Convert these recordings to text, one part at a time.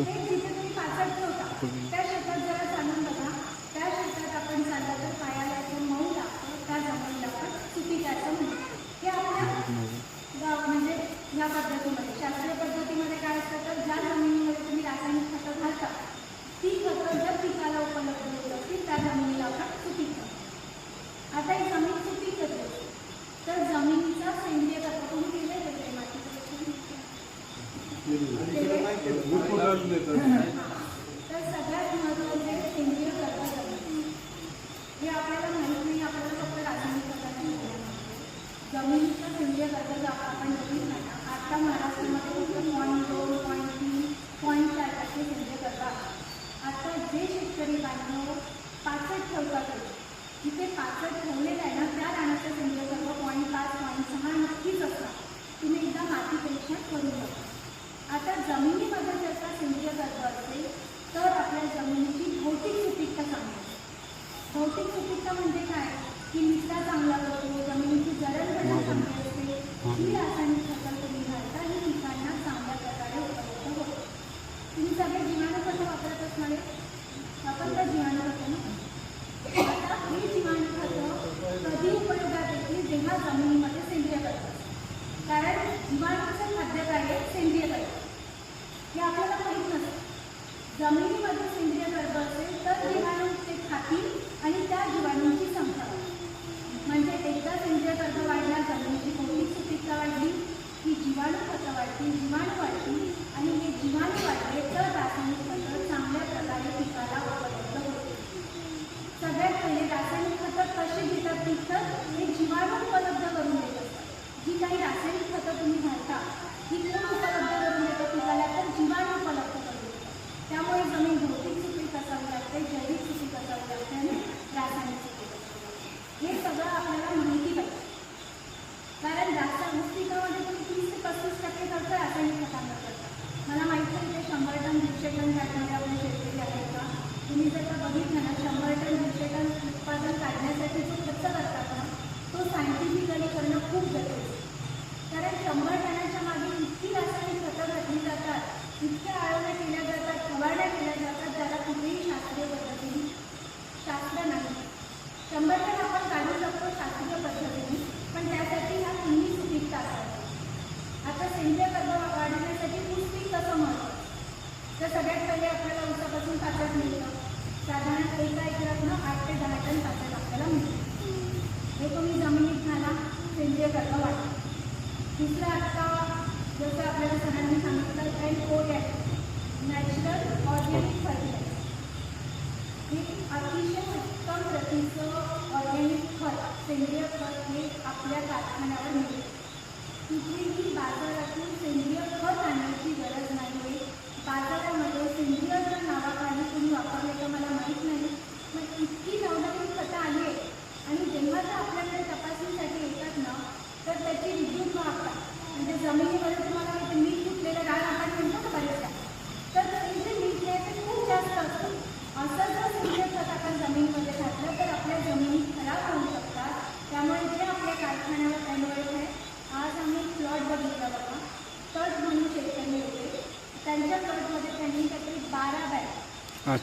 म्हणतो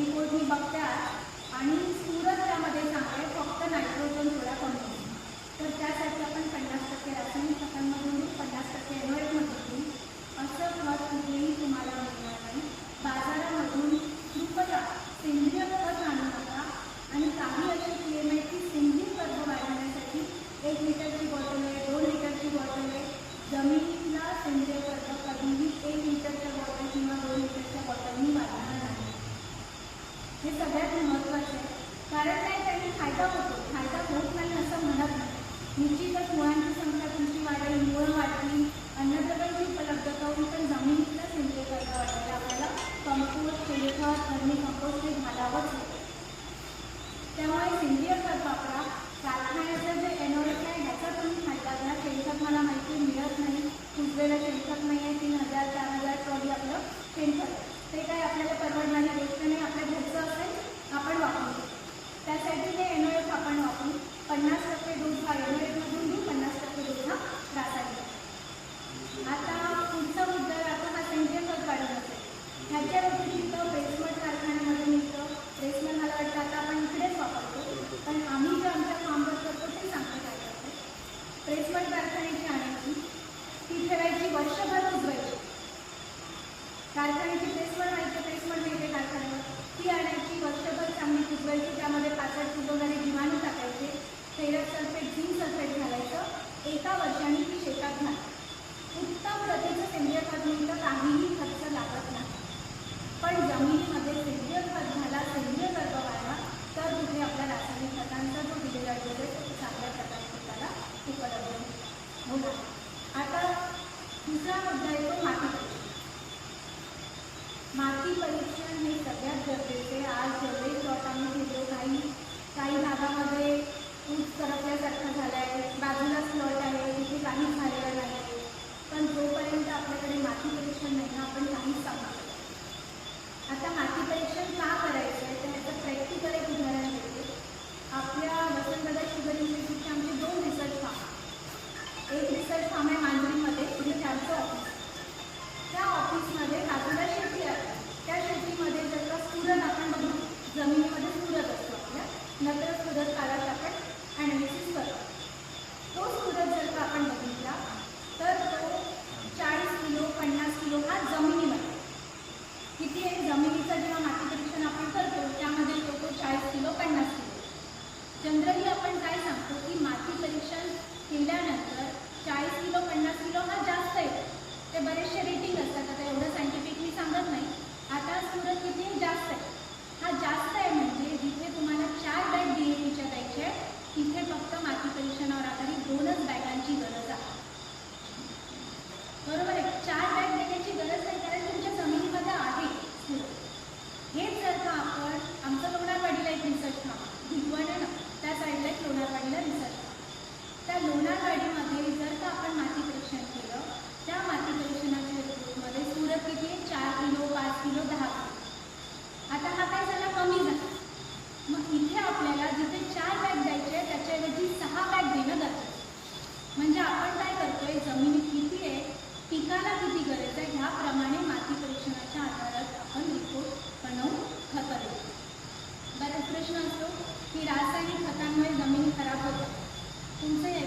निकोडनी बघतात आणि सूरज त्यामध्ये चांगलं फक्त नायट्रोजन थोडा कमी तर त्यासाठी आपण पन्नास टक्के रासायनिक खतांमधून पन्नास टक्के एनोएटमधून असं खत कुठेही तुम्हाला मिळणार नाही. बाजारामधून कृपया सेंद्रिय खत आणू नका आणि काही असे क्लेम आहे की सेंद्रिय कर्ज वाढवण्यासाठी एक लिटरची बॉटल 你背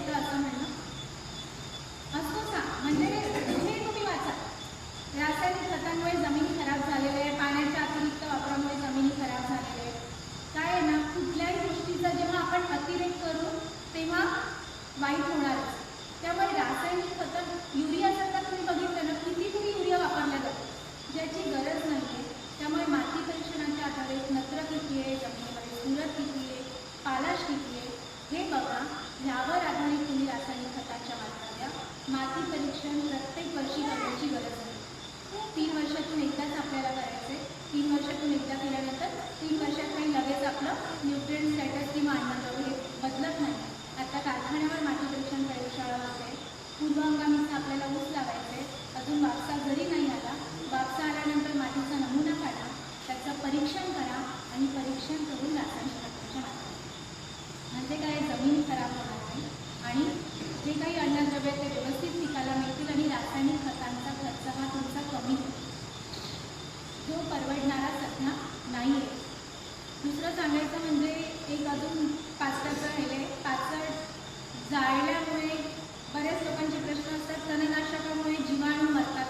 आपलं न्यूट्रिएंट स्टॅटस किंवा अन्नद्रव्य हे बदलत नाही. आता कारखान्यावर माती परीक्षण प्रयोगशाळा होते पूर्व हंगामीचा आपल्याला ऊस लावायचे अजून वापसा घरी नाही आला वापसा आल्यानंतर मातीचा नमुना काढा त्याचं परीक्षण करा आणि परीक्षण करून रासायनिक खताच्या म्हणजे काय? जमीन खराब होणार नाही. आणि जे काही अन्नद्रव्य ते व्यवस्थित पिकाला मिळतील आणि रासायनिक खतांचा खर्च हा तुमचा कमी होईल. जो परवडणारा सध्या नाही आहे दुसरं सांगायचं म्हणजे एक अजून पास्ताचं राहिले. पाचट जाळल्यामुळे बऱ्याच लोकांचे प्रश्न असतात. तणनाशकामुळे जीवाणू मरतात.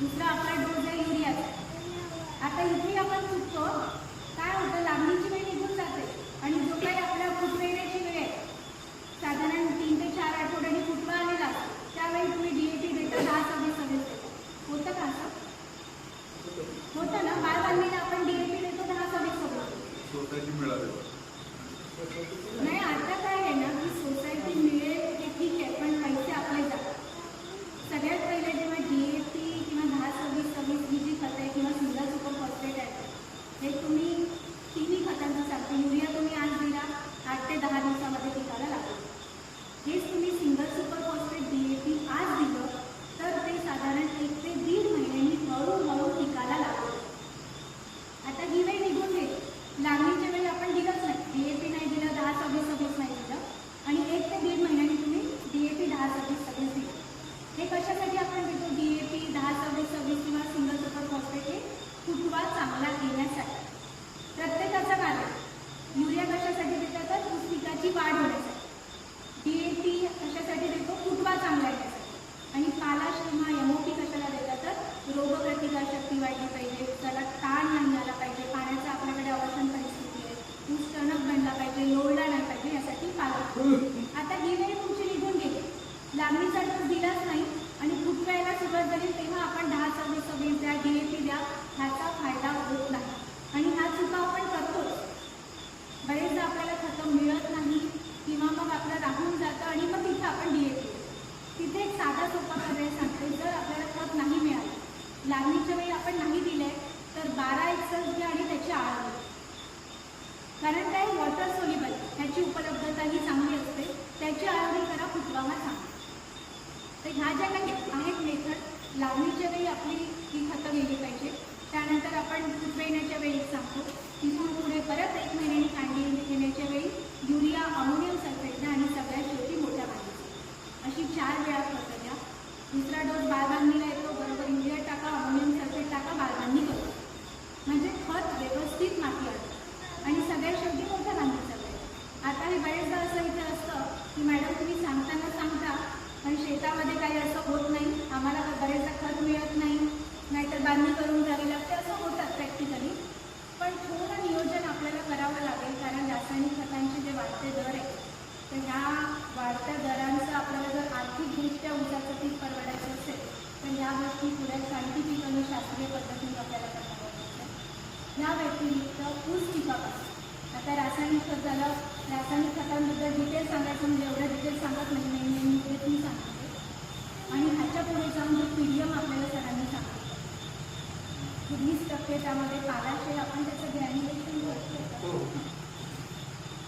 दुसरा आपला डोस आहे युरियाचा. आता इथे आपण चुकतो. काय होतं? लांबीची आपल्याला सायंटिफिक आणि शास्त्रीय पद्धतीने आपल्याला करणं गरजेचं या व्यतिरिक्त ऊस पिकापासून आता रासायनिक खत झालं रासायनिक खतांबद्दल डिटेल सांगायचं म्हणजे एवढं डिटेल सांगत नाही नाही नाही मी मी सांगते. आणि ह्याच्या पुढे जाऊन जे पीडियम आपल्याला सरांनी सांगितलं. वीस टक्के त्यामध्ये पालाचे आपण त्याचं ग्रॅन्युएशन हो.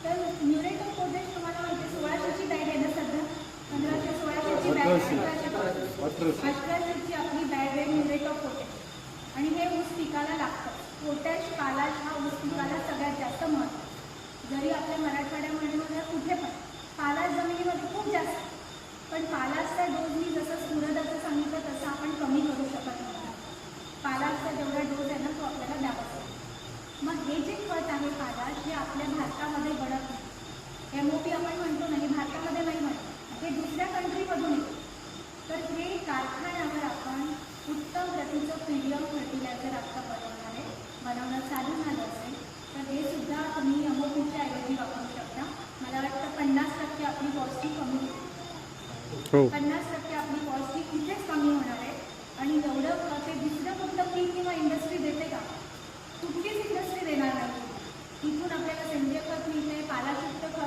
तर न्युरेटो प्रोजेक्ट तुम्हाला माहिती सोळाशेची बॅग आहे ना सध्या? पंधराशे सोळाशेची हो, बॅग अश्वरची आपली बॅड रेट ऑफ पोटॅश आणि हे ऊस पिकाला लागतं. पोटॅश पालाश हा ऊस पिकाला सगळ्यात जास्त महत्त्व जरी आपल्या मराठवाड्यामध्ये म्हणजे कुठे पण. पालाश जमिनीमध्ये खूप जास्त. पण पालाशचा डोस मी जसं सूरदाचं सांगितलं तसं आपण कमी करू शकत नाही. पालाशचा जेवढा डोस आहे ना तो आपल्याला द्यावा लागतो. मग हे जे खत आहे पालाश हे आपल्या भारतामध्ये गडत नाही. एम ओ पी आपण म्हणतो नाही भारतामध्ये नाही म्हणतो हे दुसऱ्या कंट्रीमधून येतो. तर हे कारखान्यावर आपण उत्तम प्रतीचं प्रीमियम फर्टिलायझर आता बनवणार बनवणं चालू झालं असेल तर हे सुद्धा तुम्ही अमोपीच्या ऐवजी वापरू शकता. मला वाटतं पन्नास टक्के आपली पॉझिटिव्ह कमी हो. पन्नास टक्के आपली पॉझिटिव्ह कुठेच कमी होणार आहे. आणि एवढं ते दुसरं कुठलं पीक किंवा इंडस्ट्री देते का? कुठलीच इंडस्ट्री देणार नाही. इथून आपल्याला सेंद्रिय खत मिळते पालाशुद्ध खत